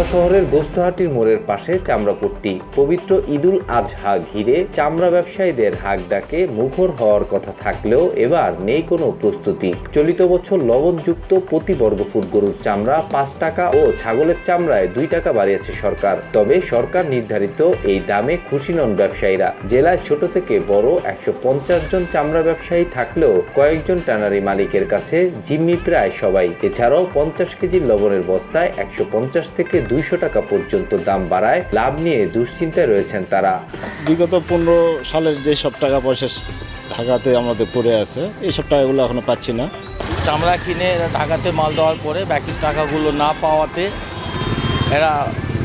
মাগুরা শহরের গোস্তহাটির মোড়ের পাশে চামড়াপট্টি। পবিত্র ঈদুল আজহা ঘিরে চামড়া ব্যবসায়ীদের হাক ডাকে মুখর হওয়ার কথা থাকলেও এবার নেই কোনো প্রস্তুতি। চলিত বছর লবণযুক্ত প্রতি বর্গফুট গরুর চামড়া, পাঁচ টাকা ও ছাগলের চামড়ায় দুই টাকা বাড়িয়েছে সরকার। তবে সরকার নির্ধারিত এই দামে খুশি নন ব্যবসায়ীরা। জেলায় ছোট থেকে বড় একশো পঞ্চাশ জন চামড়া ব্যবসায়ী থাকলেও কয়েকজন ট্যানারি মালিকের কাছে জিম্মি প্রায় সবাই। এছাড়াও পঞ্চাশ কেজি লবণের বস্তায় একশো পঞ্চাশ থেকে দুইশো টাকা পর্যন্ত দাম বাড়ায় লাভ নিয়ে দুশ্চিন্তায় রয়েছেন তারা। বিগত পনেরো সালের যে সব টাকা পয়সা ঢাকাতে আমাদের পড়ে আছে এই সব টাকাগুলো এখনও পাচ্ছি না। চামড়া কিনে এরা ঢাকাতে মাল দেওয়ার পরে বাকি টাকাগুলো না পাওয়াতে এরা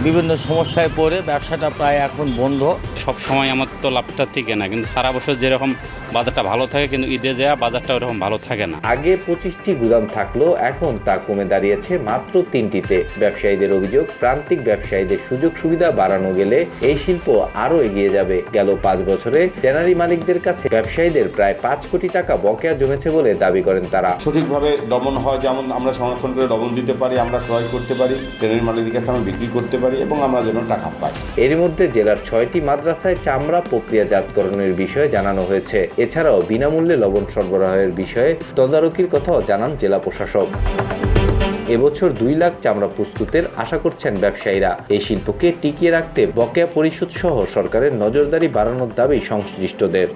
বিভিন্ন সমস্যায় পড়ে ব্যবসাটা প্রায় এখন বন্ধ। সব সময় আমার তো লাভটা ঠিক না কিন্তু সারা বছর যেরকম বাজারটা ভালো থাকে কিন্তু ঈদে যায় বাজারটা ওরকম ভালো থাকে না। আগে পঁচিশটি গুদাম থাকলেও এখন তা কমে দাঁড়িয়েছে মাত্র তিনটিতে। ব্যবসায়ীদের অভিযোগ প্রান্তিক ব্যবসায়ীদের সুযোগ সুবিধা বাড়ানো গেলে এই শিল্প আরও এগিয়ে যাবে। গেল পাঁচ বছরে ট্যানারি মালিকদের কাছে ব্যবসায়ীদের প্রায় পাঁচ কোটি টাকা বকেয়া জমেছে বলে দাবি করেন তারা। সঠিকভাবে দমন হয় যেমন আমরা সংরক্ষণ করে দমন দিতে পারি আমরা ক্রয় করতে পারি ট্রেনের মালিকের কাছে আমরা বিক্রি করতে পারি এবং আমরা যেন টাকা পাই। এর মধ্যে জেলার ছয়টি মাদ্রাসায় চামড়া প্রক্রিয়াজাতকরণের বিষয়ে জানানো হয়েছে। এছাড়াও বিনামূল্যে লবণ সরবরাহের বিষয়ে তদারকির কথাও জানান জেলা প্রশাসক। এবছর দুই লাখ চামড়া প্রস্তুতের আশা করছেন ব্যবসায়ীরা। এই শিল্পকে টিকিয়ে রাখতে বকেয়া পরিশোধ সহ সরকারের নজরদারি বাড়ানোর দাবি সংশ্লিষ্টদের।